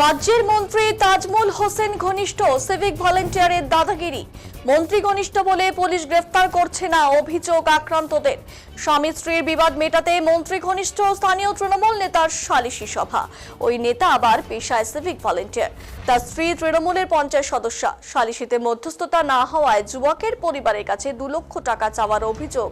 রাজ্যের মন্ত্রী তাজমুল হোসেন ঘনিষ্ঠ সিভিক ভলেন্টিয়ারের দাদাগিরি। মন্ত্রী ঘনিষ্ঠ বলে পুলিশ গ্রেফতার করছে না অভিযোগ আক্রান্তদের। স্বামী স্ত্রীর বিবাদ মেটাতে মন্ত্রী ঘনিষ্ঠ স্থানীয় তৃণমূল নেতার সালিশি সভা। ওই নেতা আবার পেশায় সিভিক ভলেন্টিয়ার। তার স্ত্রী তৃণমূলের পঞ্চায়েত সদস্য। সালিশিতে মধ্যস্থতা না হওয়ায় যুবকের পরিবারের কাছে দু লক্ষ টাকা চাওয়ার অভিযোগ।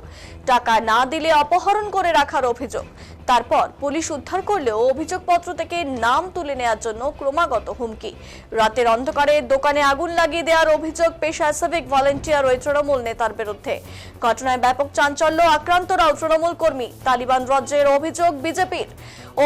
টাকা না দিলে অপহরণ করে রাখার অভিযোগ। তারপর পুলিশ উদ্ধার করলেও অভিযোগপত্র থেকে নাম তুলে নেওয়ার জন্য ক্রমাগত হুমকি। রাতের অন্ধকারে দোকানে আগুন লাগিয়ে দেওয়ার অভিযোগ পেশায় সিভিক ভলেন্টিয়ার ওই তৃণমূল নেতার বিরুদ্ধে। ঘটনায় ব্যাপক চাঞ্চল্য আক্রান্তরাও তৃণমূল কর্মী। তালিবান রাজ্যের অভিযোগ বিজেপির।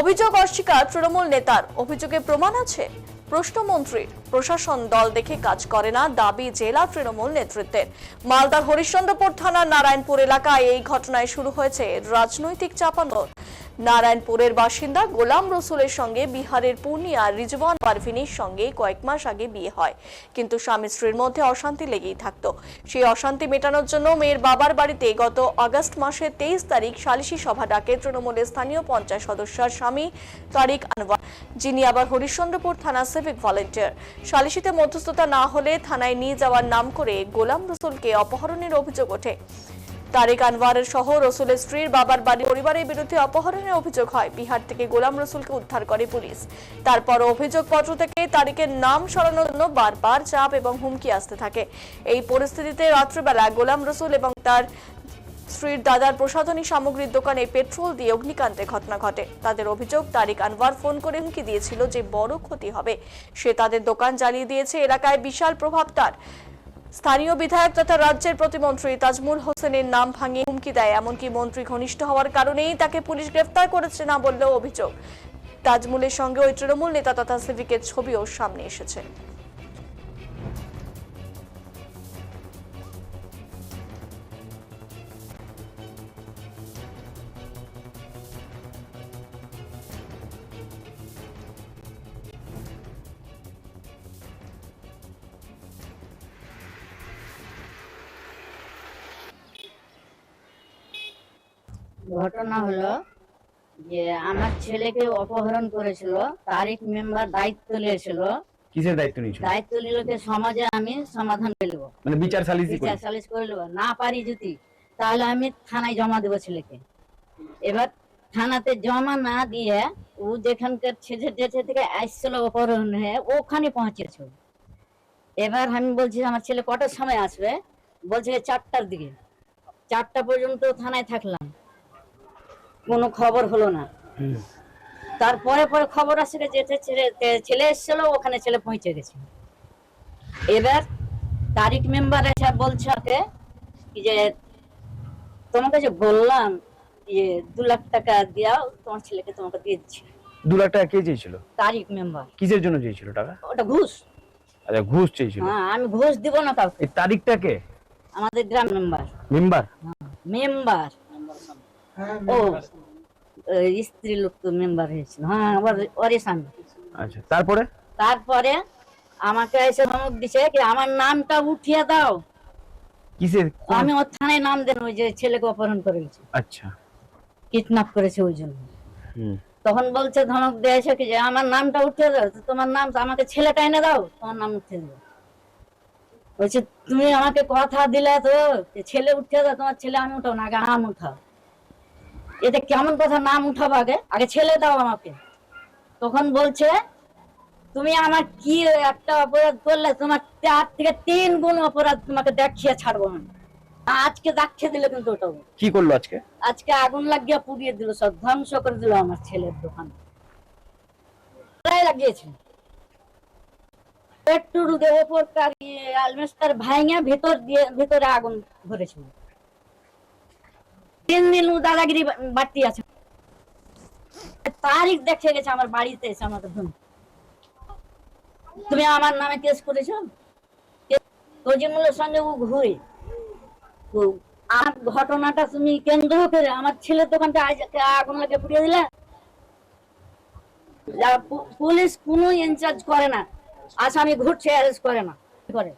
অভিযোগ অস্বীকার তৃণমূল নেতার। অভিযোগে প্রমাণ আছে? প্রশ্নমন্ত্রীর প্রশাসন দল দেখে কাজ করে না, দাবি জেলা তৃণমূল নেতৃত্বের। মালদার হরিশ্চন্দ্রপুর থানার নারায়ণপুর এলাকায় এই ঘটনায় শুরু হয়েছে রাজনৈতিক চাপানোর। নারায়ণপুরের বাসিন্দা গোলাম রসুলের সঙ্গে বিহারের পূর্ণিয়ার রিজওয়ান পারভিনের সঙ্গে কয়েক মাস আগে বিয়ে হয়। কিন্তু স্বামী স্ত্রীর মধ্যে অশান্তি লেগেই থাকতো। সেই অশান্তি মেটানোর জন্য মেয়ের বাবার বাড়িতে গত আগস্ট মাসের তেইশ তারিখ সালিশি সভা ডাকে তৃণমূলের স্থানীয় পঞ্চায়েত সদস্যার স্বামী তারিক আনোয়ার, যিনি আবার হরিশ্চন্দ্রপুর থানা সিভিক ভলেন্টিয়ার। সালিশিতে মধ্যস্থতা না হলে থানায় নিয়ে যাওয়ার নাম করে গোলাম রসুলকে অপহরণের অভিযোগ ওঠে। তারেক আনওয়ারের সহ রসুলের স্ত্রীর বাবার বাড়ি পরিবারের বিরুদ্ধে অপহরণের অভিযোগ হয়। বিহার থেকে গোলাম রসুলকে উদ্ধার করে পুলিশ। তারপর অভিযোগপত্র থেকে তারিকের নাম সরানোর জন্য বারবার চাপ এবং হুমকি আসতে থাকে। এই পরিস্থিতিতে রাত্রিবেলা গোলাম রসুল এবং তার স্ত্রীর দাদার প্রসাধনী সামগ্রীর দোকানে পেট্রোল দিয়ে অগ্নিকাণ্ডের ঘটনা ঘটে। তাদের অভিযোগ, তারিক আনওয়ার ফোন করে হুমকি দিয়েছিল যে বড় ক্ষতি হবে। সে তাদের দোকান জ্বালিয়ে দিয়েছে। এলাকায় বিশাল প্রভাব তার। স্থানীয় বিধায়ক তথা রাজ্যের প্রতিমন্ত্রী তাজমুল হোসেনের নাম ভাঙিয়ে হুমকি দেয়, এমনকি মন্ত্রী ঘনিষ্ঠ হওয়ার কারণেই তাকে পুলিশ গ্রেফতার করেছে না বললেও অভিযোগ। তাজমুলের সঙ্গে ওই তৃণমূল নেতা তথা সিভিকের ছবিও সামনে এসেছে। ঘটনা হলো যে আমার ছেলেকে অপহরণ করেছিল তারিখ মেম্বার দায়িত্ব নিয়েছিল। কিসের দায়িত্ব নিয়েছিল? দায়িত্ব সমাজে আমি সমাধান করে নেব। মানে বিচার সালিসি বিচার সালিশ করে নেব। না পারি যদি তাহলে আমি থানায় জমা দেবো ছেলেকে। এবার থানাতে জমা না দিয়ে ও যেখানকার ছেলে যেছে থেকে আসছিল অপহরণ হয়ে ওখানে পৌঁছেছে। এবার আমি বলছি আমার ছেলে কটার সময় আসবে? বলছে চারটার দিকে। চারটা পর্যন্ত থানায় থাকলাম। কোনো খবর হলো না। তারপরে পরে খবর আসে যে যে ছেলে ছেলে এসেছিল ওখানে ছেলে পৌঁছে গেছে। এবার তারিখ মেম্বার এসে বলছে ওকে যে তোমাকে যে বললাম যে দু লাখ টাকা দিয়াও তোমার ছেলেকে তোমাকে দিয়ে দিচ্ছি। দু লাখ টাকা কে চেয়েছিল? তারিখ মেম্বার কিসের জন্য চেয়েছিল টাকা? ওটা ঘুষ। আচ্ছা ঘুষ চেয়েছিল। হ্যাঁ আমি ঘুষ দিব না কাউকে। এই তারিখটা কে? আমাদের গ্রাম মেম্বার মেম্বার মেম্বার ও স্ত্রী লোক তো মেম্বার হয়েছিল। হ্যাঁ ওর- স্বামী। আচ্ছা তারপরে? তারপরে আমাকে এসে ধমক দিছে কি আমার নামটা উঠিয়ে দাও। কিসের? আমি ওর থানায় নাম দেন ওই যে ছেলেকে অপহরণ করে গেছে আচ্ছা। কিডন্যাপ করেছে ওই জন্য। তখন বলছে ধমক দিয়েছে কি যে আমার নামটা উঠিয়ে দাও তোমার নাম আমাকে ছেলেটা এনে দাও তোমার নাম উঠিয়ে দেবো বলছে তুমি আমাকে কথা দিলে তো ছেলে উঠিয়ে দাও তোমার ছেলে আমি উঠাও না আগে নাম উঠাও। এটা কেমন কথা নাম উঠাবো আগে? আগে ছেলে দাও আমাকে। তখন বলছে তুমি আমার কি একটা অপরাধ করলে? তোমার চার থেকে তিন গুণ অপরাধ তোমাকে দেখিয়ে ছাড়বো আমি। আজকে দেখিয়ে দিলে কিন্তু ওটাও। কি করল আজকে? আজকে আগুন লাগিয়ে পুড়িয়ে দিল সব ধ্বংস করে দিল আমার ছেলের দোকান। লাগিয়েছে। পেট্রোল দিয়ে ওপর আলমেস্টার ভাঙে ভেতর দিয়ে ভেতরে আগুন ধরেছিল। তিন দিন বাড়তি আছে। তারিখ দেখে গেছে, আমার বাড়িতে এসে ধুম। তুমি আমার নামে কেস করেছ? তজিমুলের সঙ্গে ও ঘুরে। আর ঘটনাটা তুমি কেন্দ্র করে আমার ছেলের দোকানটা আগুন লাগে পুড়িয়ে দিলে? পুলিশ কোনো ইনচার্জ করে না। আসামি ঘুরছে, অ্যারেস্ট করে না। করে?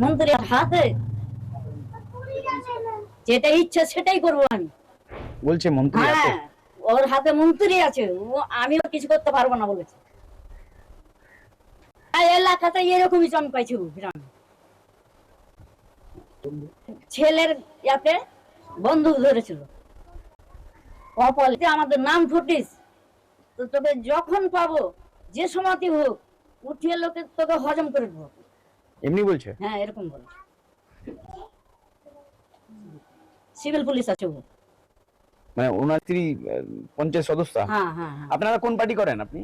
মন্ত্রীর হাতে যেটা ইচ্ছে সেটাই করব আমি। বলছে মন্ত্রী আছে? হ্যাঁ ওর হাতে মন্ত্রী আছে। ও আমিও কিছু করতে পারব না বলেছে। এলাকাতে এরকমই চমকাইছে গ্রামে ছেলের ইয়াতে বন্দুক ধরেছিল। অপলে আমাদের নাম ফুটিস তো তোকে যখন পাবো যে সময়তে হোক উঠিয়ে লোকে তোকে হজম করে দেবো। এমনি বলছে? হ্যাঁ এরকম বলে সিভিল পুলিশ আছে ও। মানে ওনার স্ত্রী পঞ্চায়েত সদস্য? হ্যাঁ হ্যাঁ হ্যাঁ। আপনারা কোন পার্টি করেন আপনি?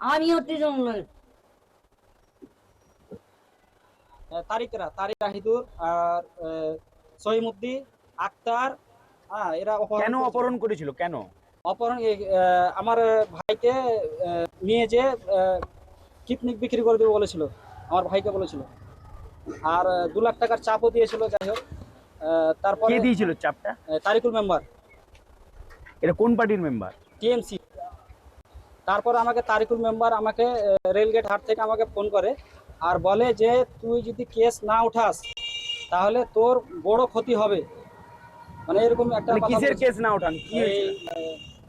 আমিও তৃণমূলের আহ, তারিকরা তারিক রাহিদুর আর সহিমুদ্দি আক্তার হ্যাঁ এরা অপহরণ কেন অপহরণ করেছিল? কেন? অপহরণ আহ, আমার ভাইকে আহ, নিয়ে যে কিডনিক বিক্রি করে দেবে বলেছিল। আমার ভাইকে বলেছিল। আর দু লাখ টাকার চাপও দিয়েছিল যাই হোক। তারপরে কে দিয়েছিল চাপটা? তারিকুল মেম্বার। এটা কোন পার্টির মেম্বার? টিএমসি। তারপর আমাকে তারিকুল মেম্বার আমাকে রেলগেট হাট থেকে আমাকে ফোন করে আর বলে যে তুই যদি কেস না উঠাস তাহলে তোর বড় ক্ষতি হবে। মানে এরকম একটা মানে কিসের কেস না এই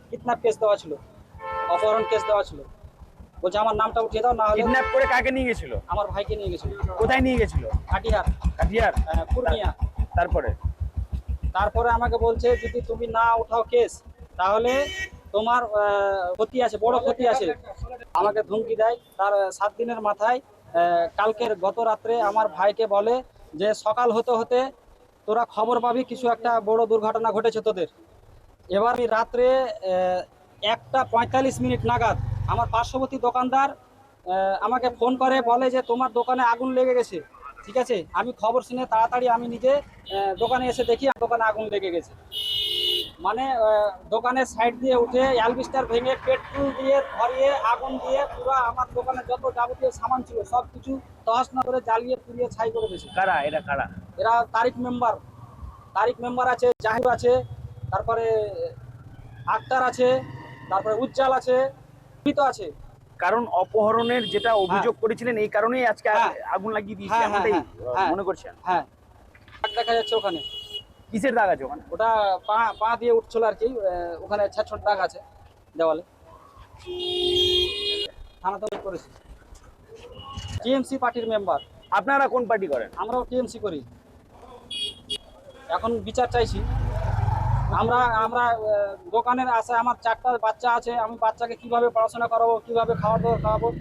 কিডন্যাপ কেস দেওয়া ছিল। অপহরণ কেস দেওয়া ছিল। বলছে আমার নামটা উঠিয়ে দাও না হলে কিডন্যাপ করে কাকে নিয়ে গেছিল? আমার ভাইকে নিয়ে গেছিল। কোথায় নিয়ে গেছিল? কাটিহার। কাটিয়ার আহ, পূর্ণিয়া। তারপরে? তারপরে আমাকে বলছে, যদি তুমি না উঠাও কেস, তাহলে তোমার ক্ষতি আছে, বড় ক্ষতি আছে। আমাকে ধমকি দেয়। তার সাত দিনের মাথায় কালকের গত রাত্রে আমার ভাইকে বলে যে, সকাল হতে হতে তোরা খবর পাবি, কিছু একটা বড় দুর্ঘটনা ঘটেছে তোদের। এবার আমি রাত্রে একটা পঁয়তাল্লিশ মিনিট নাগাদ আমার পার্শ্ববর্তী দোকানদার আমাকে ফোন করে, বলে যে, তোমার দোকানে আগুন লেগে গেছে। ঠিক আছে? আমি খবর শুনে তাড়াতাড়ি আমি নিজে দোকানে এসে দেখি দোকানে আগুন লেগে গেছে। মানে দোকানের সাইড দিয়ে উঠে অ্যালবিস্টার ভেঙে পেট্রোল দিয়ে ধরিয়ে আগুন দিয়ে পুরো আমার দোকানে যত যাবতীয় সামান ছিল সব কিছু তহস না করে জ্বালিয়ে পুড়িয়ে ছাই করে দিয়েছে। কারা? এরা কারা? এরা তারিক মেম্বার তারিক মেম্বার আছে জাহির আছে তারপরে আক্তার আছে তারপরে উজ্জ্বল আছে তো আছে। কারণ অপহরণের যেটা অভিযোগ করেছিলেন এই কারণেই আজকে হ্যাঁ। আগুন লাগিয়ে দিয়েছে হ্যাঁ, হ্যাঁ, এমনটাই হ্যাঁ, হ্যাঁ। মনে করছেন? হ্যাঁ। দেখা যাচ্ছে ওখানে। কিসের দাগ আছে ওখানে? ওটা পা পা দিয়ে উঠছিল আর কি ওখানে ছোট ছোট দাগ আছে দেওয়ালে। থানাতে উল্লেখ করেছি। টিএমসি পার্টির মেম্বার। আপনারা কোন পার্টি করেন? আমরাও টিএমসি করি। এখন বিচার চাইছি। আমরা আমরা দোকানের আশায় আমার চারটা বাচ্চা আছে, আমি বাচ্চাকে কীভাবে পড়াশোনা করাবো, কীভাবে খাওয়া দাওয়া খাওয়াবো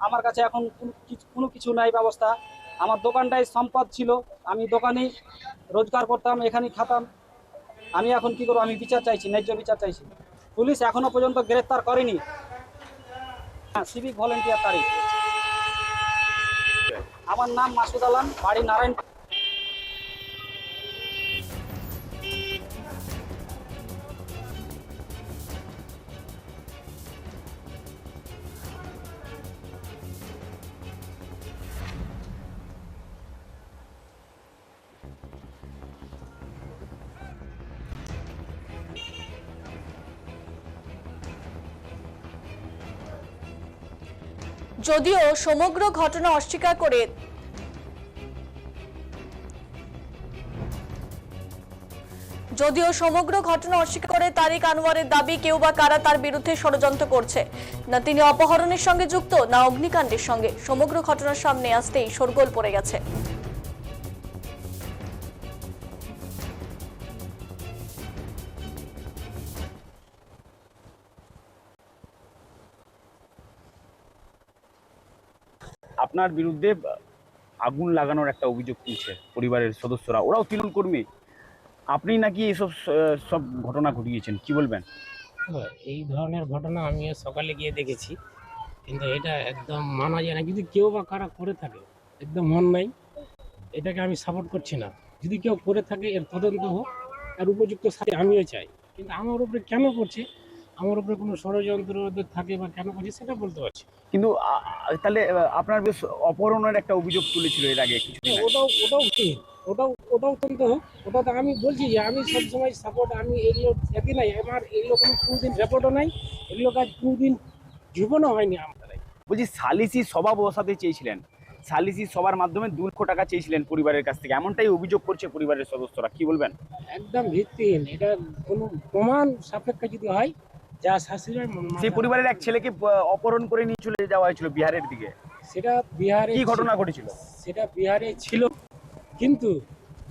আমার কাছে এখন কোনো কিছু- কোনো কিছু নাই ব্যবস্থা। আমার দোকানটাই সম্পদ ছিল, আমি দোকানেই রোজগার করতাম, এখানেই খাতাম। আমি এখন কি করব? আমি বিচার চাইছি, ন্যায্য বিচার চাইছি। পুলিশ এখনও পর্যন্ত গ্রেফতার করেনি। হ্যাঁ সিভিক ভলেন্টিয়ার তারিখ। আমার নাম মাসুদ আলম, বাড়ি নারায়ণ যদিও সমগ্র ঘটনা অস্বীকার করে। যদিও সমগ্র ঘটনা অস্বীকার করে তারিক আনোয়ারের দাবি, কেউ বা কারা তার বিরুদ্ধে ষড়যন্ত্র করছে। না তিনি অপহরণের সঙ্গে যুক্ত, না অগ্নিকাণ্ডের সঙ্গে। সমগ্র ঘটনার সামনে আসতেই শোরগোল পড়ে গেছে। আপনার বিরুদ্ধে আগুন লাগানোর একটা অভিযোগ তুলছে পরিবারের সদস্যরা। ওরাও তৃণমূল কর্মী। আপনি নাকি এইসব সব ঘটনা ঘটিয়েছেন? কি বলবেন? হ্যাঁ, এই ধরনের ঘটনা আমিও সকালে গিয়ে দেখেছি। কিন্তু এটা একদম মানা যায় না। যদি কেউ বা কারা করে থাকে একদম মন নাই এটাকে আমি সাপোর্ট করছি না। যদি কেউ করে থাকে এর তদন্ত হোক আর উপযুক্ত সাথে আমিও চাই। কিন্তু আমার উপরে কেন করছে? আমার উপরে কোনো ষড়যন্ত্র থাকে বা কেন করছে সেটা বলতে পারছি। কিন্তু তাহলে আপনার বেশ অপহরণের একটা অভিযোগ তুলেছিল এর আগে ওটাও ওটাও কি ওটাও ওটাও হোক ওটা তো আমি বলছি যে আমি সবসময় সাপোর্ট আমি এগুলো একই নাই। আমার এগুলো কোনো কোনোদিন রেপোর্টও নাই। এগুলো কাজ কোনোদিন জীবনও হয়নি আমার বলছি সালিসি সভা বসাতে চেয়েছিলেন। সালিসি সবার মাধ্যমে দু লক্ষ টাকা চেয়েছিলেন পরিবারের কাছ থেকে। এমনটাই অভিযোগ করছে পরিবারের সদস্যরা। কি বলবেন? একদম ভিত্তিহীন। এটা কোনো প্রমাণ সাপেক্ষে যদি হয় যা শাস্তি সেই পরিবারের এক ছেলেকে অপহরণ করে নিয়ে চলে যাওয়া হয়েছিল বিহারের দিকে। সেটা বিহারে কি ঘটনা ছিল- ঘটেছিল? সেটা বিহারে ছিল। কিন্তু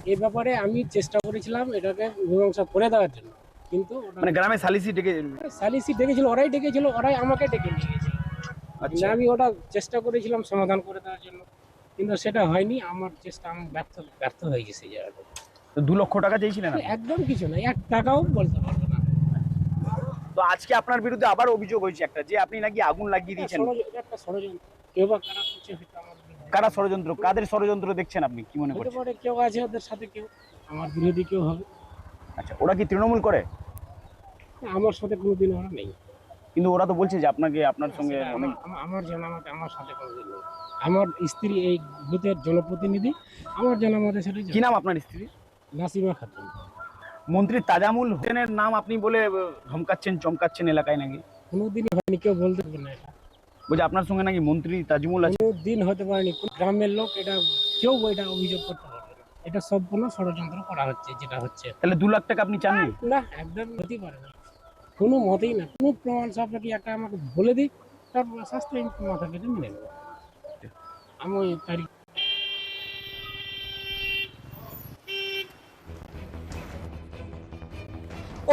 এ ব্যাপারে আমি চেষ্টা করেছিলাম এটাকে মীমাংসা করে দেওয়ার জন্য। কিন্তু মানে গ্রামে সালিসি ডেকে সালিসি ডেকেছিল ওরাই ডেকেছিল ওরাই আমাকে ডেকে নিয়ে গেছিল। আচ্ছা। আমি ওটা চেষ্টা করেছিলাম সমাধান করে দেওয়ার জন্য। কিন্তু সেটা হয়নি আমার চেষ্টা আমি ব্যর্থ ব্যর্থ হয়ে গেছে জায়গাটা তো দু লক্ষ টাকা চেয়েছিলেন একদম কিছু না এক টাকাও বলতে পারব তো আজকে আপনার বিরুদ্ধে আবার অভিযোগ হয়েছে একটা যে আপনি নাকি আগুন লাগিয়ে দিয়েছেন? একটা কেউ বা কারা করছে হয়তো আমার কারা ষড়যন্ত্র? কাদের ষড়যন্ত্র দেখছেন আপনি? কি মনে করছেন? পারে কেউ আছে ওদের সাথে কেউ আমার বিরোধী কেউ হবে। আচ্ছা ওরা কি তৃণমূল করে? আমার সাথে কোনোদিন ওরা নেই। কিন্তু ওরা তো বলছে যে আপনাকে আপনার সঙ্গে অনেক আমার জানামতে আমার সাথে কোনোদিন নেই। আমার স্ত্রী এই বুথের জনপ্রতিনিধি আমার জানামতে সেটা কি নাম আপনার স্ত্রী? নাসিমা খাতুন। মন্ত্রী তাজামুল হোসেনের নাম আপনি বলে ধমকাচ্ছেন চমকাচ্ছেন এলাকায় নাকি? কোনোদিনই হয়নি কেউ বলতে পারবে না এটা। বলছে আপনার সঙ্গে নাকি মন্ত্রী তাজমুল আছে? দিন হতে পারেনি গ্রামের লোক এটা কেউ এটা অভিযোগ করতে পারবে না। এটা সম্পূর্ণ ষড়যন্ত্র করা হচ্ছে যেটা হচ্ছে। তাহলে দু লাখ টাকা আপনি চাননি? না একদম হতেই পারে না। কোনো মতেই না কোনো প্রমাণ সাপেক্ষে একটা আমাকে বলে দিই তারপর শাস্তি আমি মাথা পেতে মেনে নেব। আমি তারিখ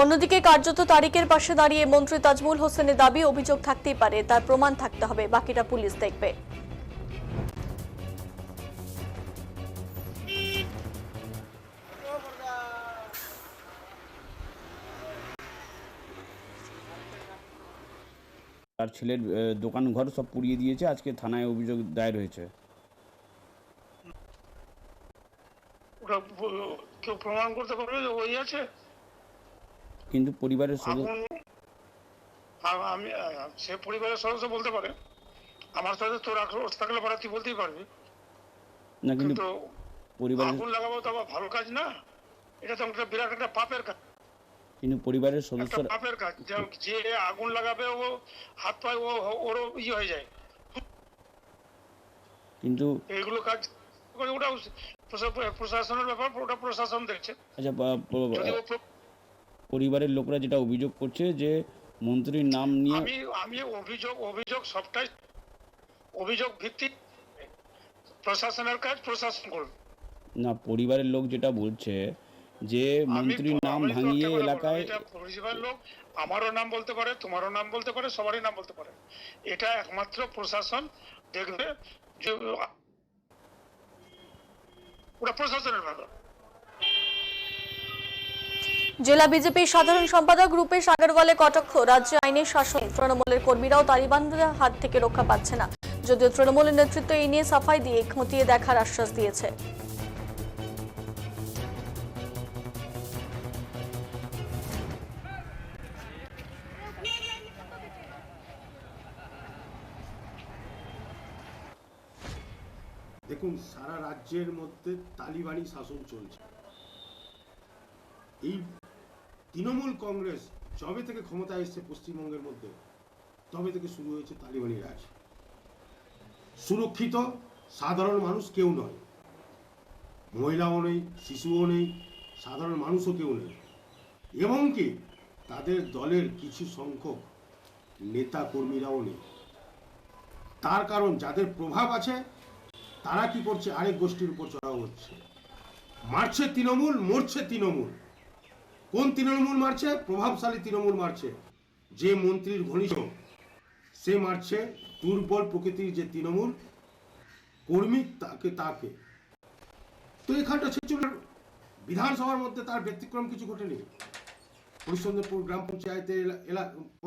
অন্যদিকে কার্যত তারিখের পাশে দাঁড়িয়ে মন্ত্রী তাজমুল হোসেনের দাবি অভিযোগ থাকতেই পারে। তার প্রমাণ থাকতে হবে। বাকিটা পুলিশ দেখবে। তার ছেলের দোকান ঘর সব পুড়িয়ে দিয়েছে। আজকে থানায় অভিযোগ দায়ের হয়েছে। ওটা কেউ প্রমাণ করতে পারবে যে ওই আছে? কিন্তু পরিবারের সদস্য আগুন আমি সে পরিবারের সদস্য বলতে পারে। আমার সাথে তোর আক্রোশ থাকলে পরে তুই বলতেই পারবি। না কিন্তু পরিবারের আগুন লাগাবো তো আবার ভালো কাজ না। এটা তো একটা বিরাট একটা পাপের কাজ। কিন্তু পরিবারের একটা সদস্যরা পাপের কাজ। যে- আগুন লাগাবে ও হাত পায় ও ওর ইয়ে হয়ে যায়। কিন্তু এইগুলো কাজ ওটা প্রশাসনের ব্যাপার ওটা প্রশাসন দেখছে। আচ্ছা পরিবারের লোকরা যেটা অভিযোগ করছে যে মন্ত্রীর নাম নিয়ে আমি আমি অভিযোগ অভিযোগ সবটাই অভিযোগ ভিত্তিক প্রশাসনের কাজ প্রশাসন করবে। না পরিবারের লোক যেটা বলছে যে মন্ত্রীর নাম ভাঙিয়ে এলাকায় পরিষেবার লোক আমারও নাম বলতে পারে তোমারও নাম বলতে পারে সবারই নাম বলতে পারে। এটা একমাত্র প্রশাসন দেখবে যে ওটা প্রশাসনের ব্যাপার। জেলা বিজেপির সাধারণ সম্পাদক রূপেশ আগরওয়ালে কটাক্ষ। রাজ্যে আইনের শাসনে তৃণমূলের কর্মীরাও তালিবানদের হাত থেকে রক্ষা পাচ্ছে না। যদিও তৃণমূলের নেতৃত্ব এই নিয়ে সাফাই দিয়ে খতিয়ে দেখার আশ্বাস দিয়েছে। দেখুন, সারা রাজ্যের মধ্যে তালিবানি শাসন চলছে। এই তৃণমূল কংগ্রেস যবে থেকে ক্ষমতা এসছে পশ্চিমবঙ্গের মধ্যে, তবে থেকে শুরু হয়েছে তালিবানি রাজ। সুরক্ষিত, সাধারণ মানুষ কেউ নয়। মহিলাও নেই, শিশুও নেই, সাধারণ মানুষও কেউ নেই। এমনকি তাদের দলের কিছু সংখ্যক নেতা কর্মীরাও নেই। তার কারণ যাদের প্রভাব আছে, তারা কি করছে? আরেক গোষ্ঠীর উপর চড়াও হচ্ছে। মারছে তৃণমূল, মরছে তৃণমূল। কোন তৃণমূল মারছে? প্রভাবশালী তৃণমূল মারছে। যে মন্ত্রীর ঘনিষ্ঠ, সে মারছে দুর্বল প্রকৃতির যে তৃণমূল কর্মী তাকে তাকে। তো এখানটা ছেচুলের বিধানসভার মধ্যে তার ব্যতিক্রম কিছু ঘটেনি। হরিশ্চন্দ্রপুর গ্রাম পঞ্চায়েতের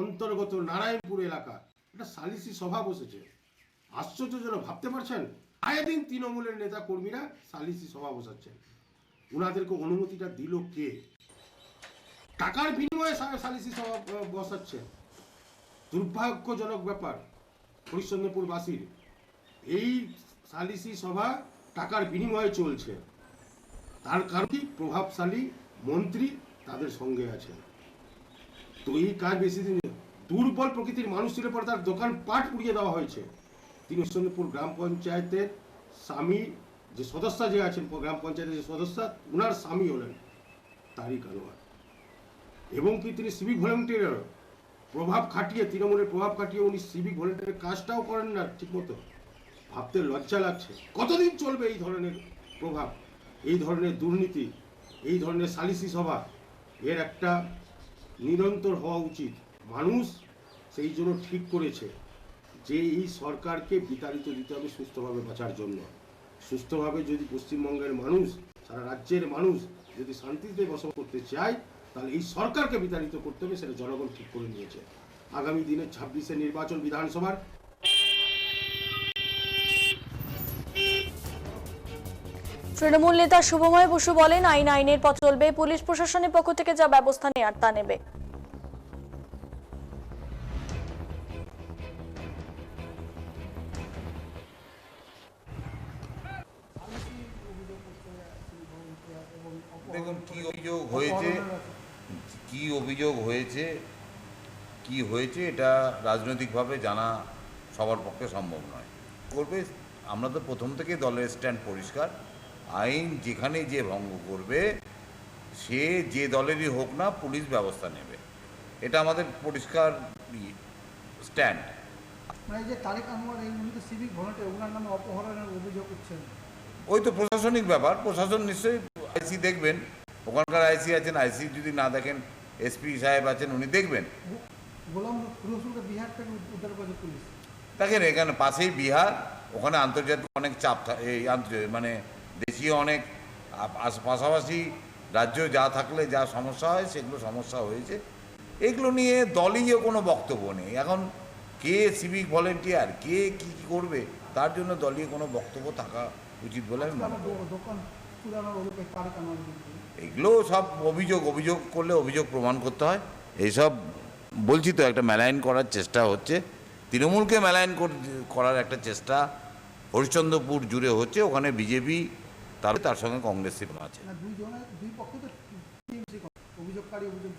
অন্তর্গত নারায়ণপুর এলাকা। একটা সালিসি সভা বসেছে। আশ্চর্যজনক, ভাবতে পারছেন? আয়ে দিন তৃণমূলের নেতা কর্মীরা সালিসি সভা বসাচ্ছেন। ওনাদেরকে অনুমতিটা দিল কে? টাকার বিনিময়ে সালিসি সভা বসাচ্ছে। দুর্ভাগ্যজনক ব্যাপার, হরিশ্চন্দ্রপুরবাসীর। এই সালিসি সভা টাকার বিনিময়ে চলছে। তার কারণ প্রভাবশালী মন্ত্রী তাদের সঙ্গে আছে। তো এই কাজ বেশি দিন দুর্বল প্রকৃতির মানুষটির উপর তার দোকান পাট পুড়িয়ে দেওয়া হয়েছে। তিনি হরিশ্চন্দ্রপুর গ্রাম পঞ্চায়েতের স্বামী, যে সদস্য যে আছেন, গ্রাম পঞ্চায়েতের যে সদস্য ওনার স্বামী হলেন তারই আনোয়ার। এবং কি তিনি সিভিক ভলেন্টিয়ার প্রভাব খাটিয়ে, তৃণমূলের প্রভাব খাটিয়ে উনি সিভিক ভলেন্টিয়ারের কাজটাও করেন না ঠিকমতো। ভাবতে লজ্জা লাগছে। কতদিন চলবে এই ধরনের প্রভাব? এই ধরনের দুর্নীতি? এই ধরনের সালিসি সভা? এর একটা নিরন্তর হওয়া উচিত। মানুষ সেই জন্য ঠিক করেছে যে এই সরকারকে বিতাড়িত দিতে হবে সুস্থভাবে বাঁচার জন্য। সুস্থভাবে যদি পশ্চিমবঙ্গের মানুষ, সারা রাজ্যের মানুষ যদি শান্তিতে বসবাস করতে চায় তাহলে এই সরকারকে বিতাড়িত করতে হবে, সেটা জনগণ ঠিক করে নিয়েছে। আগামী দিনে ছাব্বিশে নির্বাচন বিধানসভার। তৃণমূল নেতা শুভময় বসু বলেন, আইন আইনের পথ চলবে, পুলিশ প্রশাসনের পক্ষ থেকে যা ব্যবস্থা নেওয়ার তা নেবে। অভিযোগ হয়েছে কি হয়েছে এটা রাজনৈতিকভাবে জানা সবার পক্ষে সম্ভব নয়। করবে আমরা তো প্রথম থেকে দলের স্ট্যান্ড পরিষ্কার আইন যেখানে যে ভঙ্গ করবে সে যে দলেরই হোক না পুলিশ ব্যবস্থা নেবে। এটা আমাদের পরিষ্কার স্ট্যান্ড। মানে যে তারেক আনোয়ার এই উনি তো সিভিক ভলেন্টিয়ার ওনার নামে অপহরণের অভিযোগ উঠছেন। ওই তো প্রশাসনিক ব্যাপার প্রশাসন নিশ্চয়ই আইসি দেখবেন ওখানকার আইসি আছেন আইসি যদি না দেখেন এসপি সাহেব আছেন উনি দেখবেন। দেখেন এখানে পাশেই বিহার ওখানে আন্তর্জাতিক অনেক চাপ এই আন্তর্জাতিক মানে দেশীয় অনেক পাশাপাশি রাজ্য যা থাকলে যা সমস্যা হয় সেগুলো সমস্যা হয়েছে। এগুলো নিয়ে দলীয় কোনো বক্তব্য নেই। এখন কে সিভিক ভলেন্টিয়ার কে কি কি করবে তার জন্য দলীয় কোনো বক্তব্য থাকা উচিত বলে আমি মনে করি এগুলো সব অভিযোগ অভিযোগ করলে অভিযোগ প্রমাণ করতে হয়। এইসব বলছি তো একটা মেলাইন করার চেষ্টা হচ্ছে। তৃণমূলকে মেলাইন কর- করার একটা চেষ্টা হরিশ্চন্দ্রপুর জুড়ে হচ্ছে। ওখানে বিজেপি তার তার সঙ্গে কংগ্রেসের আছে।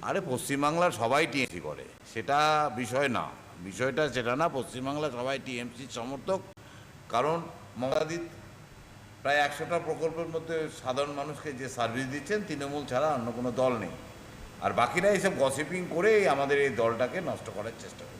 আরে পশ্চিমবাংলার সবাই টিএমসি করে। সেটা বিষয় না। বিষয়টা সেটা না পশ্চিমবাংলা সবাই টিএমসির সমর্থক। কারণ মমতাদিত প্রায় একশোটা প্রকল্পের মধ্যে সাধারণ মানুষকে যে সার্ভিস দিচ্ছেন, তৃণমূল ছাড়া অন্য কোনো দল নেই। আর বাকিরা এইসব গসিপিং করে আমাদের এই দলটাকে নষ্ট করার চেষ্টা করছে।